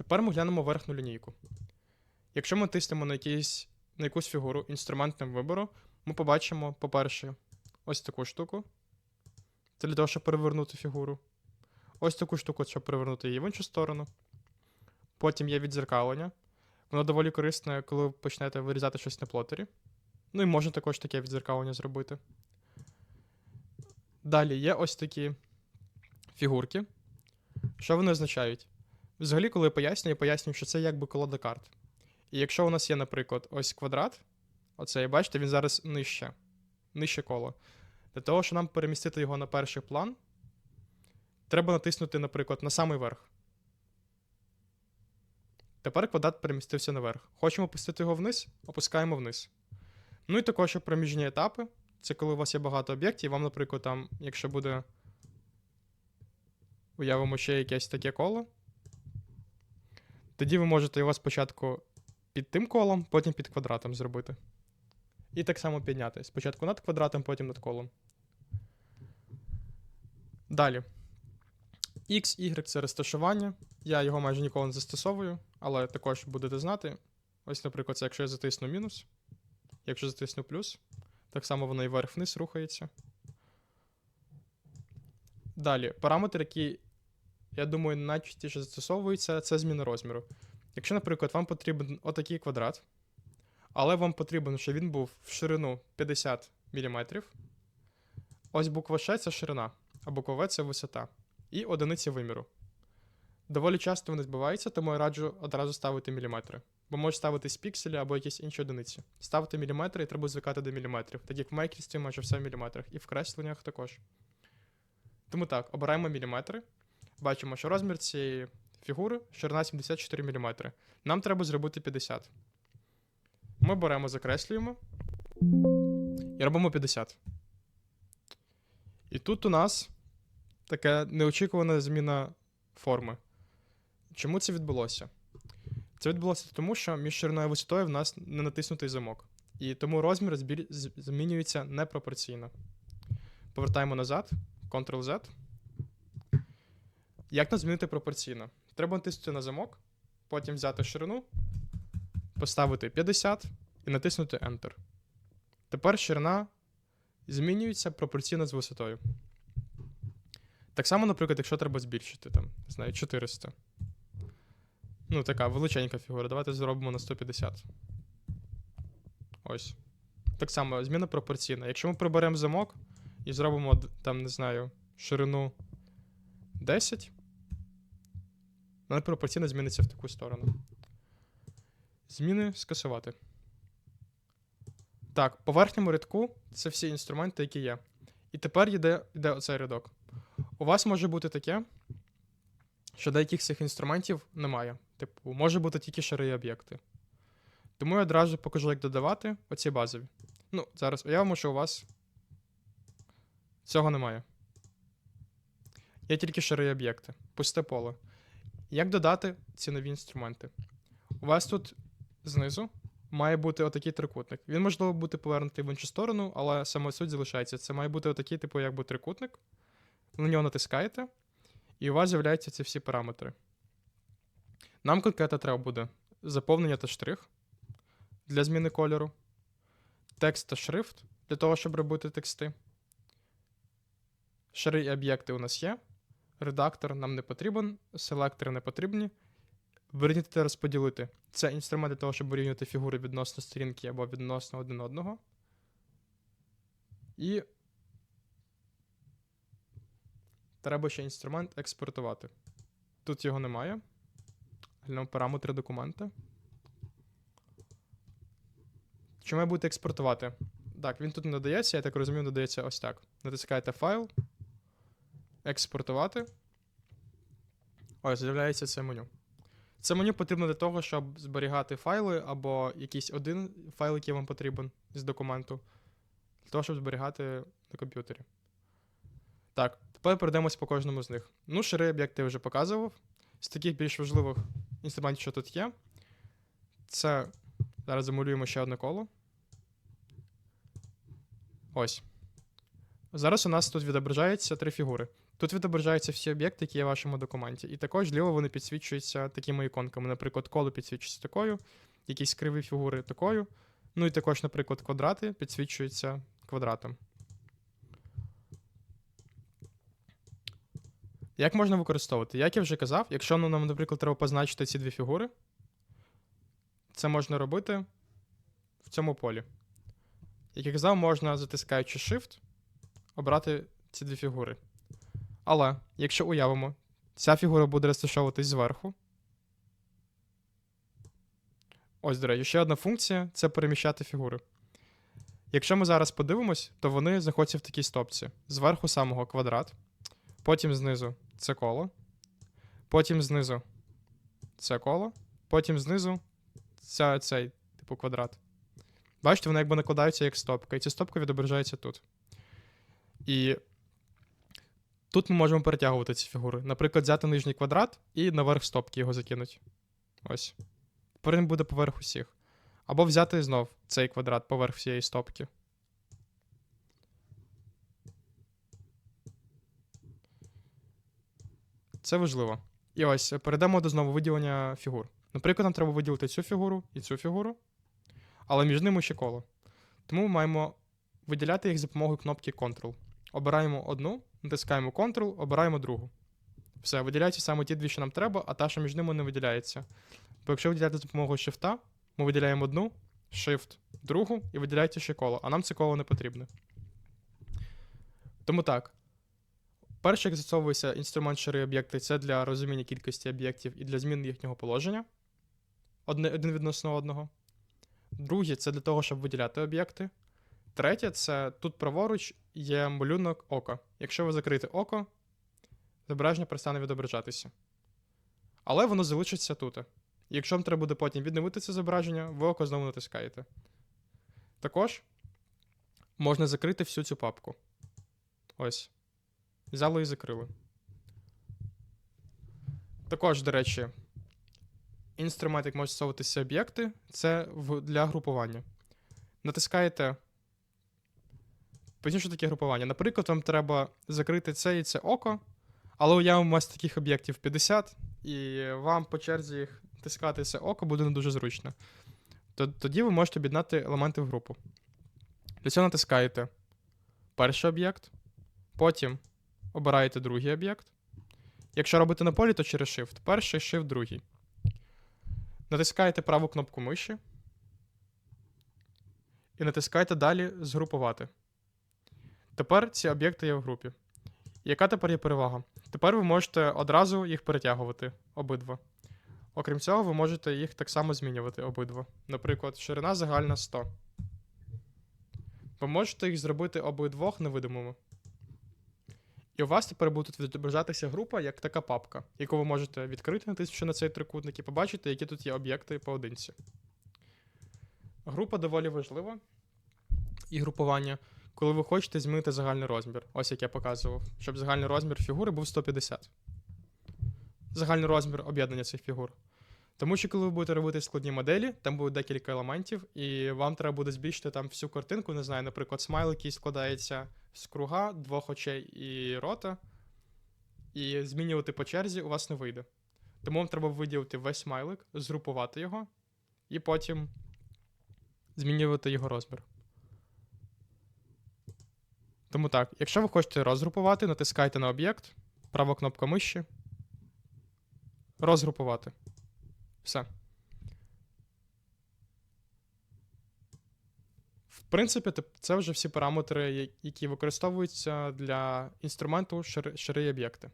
Тепер ми глянемо верхню лінійку. Якщо ми тиснемо на, якийсь, на якусь фігуру інструментним вибору, ми побачимо, по-перше, ось таку штуку. Це для того, щоб перевернути фігуру. Ось таку штуку, щоб перевернути її в іншу сторону. Потім є відзеркалення. Воно доволі корисне, коли ви почнете вирізати щось на плотері. Ну і можна також таке відзеркалення зробити. Далі є ось такі фігурки. Що вони означають? Взагалі, коли я пояснюю, я пояснюю, що це якби колода карт. І якщо у нас є, наприклад, ось квадрат, оцей, бачите, він зараз нижче, нижче коло. Для того, щоб нам перемістити його на перший план, треба натиснути, наприклад, на самий верх. Тепер квадрат перемістився наверх. Хочемо опустити його вниз, опускаємо вниз. Ну і також проміжні етапи. Це коли у вас є багато об'єктів, вам, наприклад, там, якщо буде. Уявимо ще якесь таке коло. Тоді ви можете його спочатку під тим колом, потім під квадратом зробити. І так само підняти. Спочатку над квадратом, потім над колом. Далі. X, Y це розташування. Я його майже ніколи не застосовую, але також будете знати. Ось, наприклад, це якщо я затисну мінус, якщо затисну плюс, так само воно і вверх-вниз рухається. Далі, параметр, який, я думаю, найчастіше застосовується, це зміна розміру. Якщо, наприклад, вам потрібен отакий квадрат, але вам потрібен, щоб він був в ширину 50 мм. Ось буква Ш це ширина, а буква В це висота. І одиниці виміру. Доволі часто вони збиваються, тому я раджу одразу ставити міліметри. Бо можуть ставитись пікселі або якісь інші одиниці. Ставити міліметри і треба звикати до міліметрів, так як в Майкрісті майже все в міліметрах, і в кресленнях також. Тому так, обираємо міліметри. Бачимо, що розмір цієї фігури ширина 74 мм. Нам треба зробити 50. Ми беремо, закреслюємо і робимо 50. І тут у нас така неочікувана зміна форми. Чому це відбулося? Це відбулося тому, що між шириною і висотою в нас не натиснутий замок. І тому розмір змінюється непропорційно. Повертаємо назад, Ctrl-Z. Як нам змінити пропорційно? Треба натиснути на замок, потім взяти ширину, поставити 50 і натиснути Enter. Тепер ширина змінюється пропорційно з висотою. Так само, наприклад, якщо треба збільшити, там, не знаю, 400. Ну, така величенька фігура. Давайте зробимо на 150. Ось. Так само, зміна пропорційна. Якщо ми приберемо замок і зробимо, там, не знаю, ширину 10, вона пропорційно зміниться в таку сторону. Зміни скасувати. Так, по верхньому рядку це всі інструменти, які є. І тепер йде, йде оцей рядок. У вас може бути таке, що деяких цих інструментів немає. Типу, може бути тільки шари об'єкти. Тому я одразу покажу, як додавати оці базові. Ну, зараз уявимо, що у вас цього немає. Є тільки шари об'єкти. Пусте поле. Як додати ці нові інструменти? У вас тут знизу має бути отакий трикутник. Він можливо бути повернутий в іншу сторону, але саме суть залишається. Це має бути отакий, типу, якби трикутник. На нього натискаєте, і у вас з'являються ці всі параметри. Нам конкретно треба буде заповнення та штрих для зміни кольору, текст та шрифт для того, щоб робити тексти. Шари і об'єкти у нас є. Редактор нам не потрібен, селектори не потрібні. Вирівняти та розподілити. Це інструмент для того, щоб вирівняти фігури відносно сторінки або відносно один одного. І треба ще інструмент експортувати. Тут його немає. Глянемо параметри документа. Чи має бути експортувати? Так, він тут не додається, я так розумію, додається ось так. Натискаєте файл, експортувати. Ось, з'являється це меню. Це меню потрібно для того, щоб зберігати файли або якийсь один файл, який вам потрібен з документу, для того, щоб зберігати на комп'ютері. Так, тепер пройдемось по кожному з них. Ну, шари об'єкти я вже показував. З таких більш важливих інструментів, що тут є, це зараз замалюємо ще одне коло. Ось. Зараз у нас тут відображається три фігури. Тут відображаються всі об'єкти, які є в вашому документі. І також зліва вони підсвічуються такими іконками. Наприклад, коло підсвічується такою, якісь криві фігури такою. Ну і також, наприклад, квадрати підсвічуються квадратом. Як можна використовувати? Як я вже казав, якщо ну, нам, наприклад, треба позначити ці дві фігури, це можна робити в цьому полі. Як я казав, можна, затискаючи Shift, обрати ці дві фігури. Але, якщо уявимо, ця фігура буде розташовуватись зверху. Ось, до речі, ще одна функція це переміщати фігури. Якщо ми зараз подивимось, то вони знаходяться в такій стопці. Зверху самого квадрат, потім знизу це коло, потім знизу це коло, потім знизу ця, цей, типу, квадрат. Бачите, вони якби накладаються як стопка, і ця стопка відображається тут. І тут ми можемо перетягувати ці фігури. Наприклад, взяти нижній квадрат і наверх стопки його закинути. Ось. Він буде поверх усіх. Або взяти знов цей квадрат поверх всієї стопки. Це важливо. І ось перейдемо до знову виділення фігур. Наприклад, нам треба виділити цю фігуру і цю фігуру, але між ними ще коло. Тому ми маємо виділяти їх за допомогою кнопки Ctrl. Обираємо одну, натискаємо Ctrl, обираємо другу. Все, виділяються саме ті дві, що нам треба, а та, що між ними не виділяється. Бо якщо виділяти за допомогою Shift, ми виділяємо одну, Shift, другу і виділяється ще коло, а нам це коло не потрібне. Тому так. Перше, як застосовується інструмент шири об'єкти, це для розуміння кількості об'єктів і для зміни їхнього положення одне, один відносно одного. Друге, це для того, щоб виділяти об'єкти. Третє, це тут праворуч є малюнок ока. Якщо ви закрите око, зображення перестане відображатися. Але воно залишиться тут. Якщо вам треба буде потім відновити це зображення, ви око знову натискаєте. Також можна закрити всю цю папку. Ось. Взяли і закрили. Також, до речі, інструмент, як можуть стосовуватися об'єкти, це для групування. Натискаєте. Поясню, що таке групування. Наприклад, вам треба закрити це і це око, але уявимо, у вас таких об'єктів 50, і вам по черзі їх натискати це око буде не дуже зручно. Тоді ви можете об'єднати елементи в групу. Для цього натискаєте перший об'єкт, потім обираєте другий об'єкт. Якщо робити на полі, то через Shift. Перший, Shift, другий. Натискаєте праву кнопку миші. І натискаєте далі згрупувати. Тепер ці об'єкти є в групі. Яка тепер є перевага? Тепер ви можете одразу їх перетягувати обидва. Окрім цього, ви можете їх так само змінювати обидва. Наприклад, ширина загальна 100. Ви можете їх зробити обидвох невидимими. І у вас тепер буде відображатися група як така папка, яку ви можете відкрити, натиснувши на цей трикутник, і побачити, які тут є об'єкти поодинці. Група доволі важлива. І групування, коли ви хочете змінити загальний розмір. Ось як я показував, щоб загальний розмір фігури був 150. Загальний розмір об'єднання цих фігур. Тому що, коли ви будете робити складні моделі, там буде декілька елементів, і вам треба буде збільшити там всю картинку, не знаю, наприклад, смайл, який складається з круга, двох очей і рота, і змінювати по черзі у вас не вийде. Тому вам треба виділити весь смайлик, згрупувати його, і потім змінювати його розмір. Тому так, якщо ви хочете розгрупувати, натискайте на об'єкт, права кнопка миші. Розгрупувати. Все. В принципі, це вже всі параметри, які використовуються для інструменту шири, об'єкти.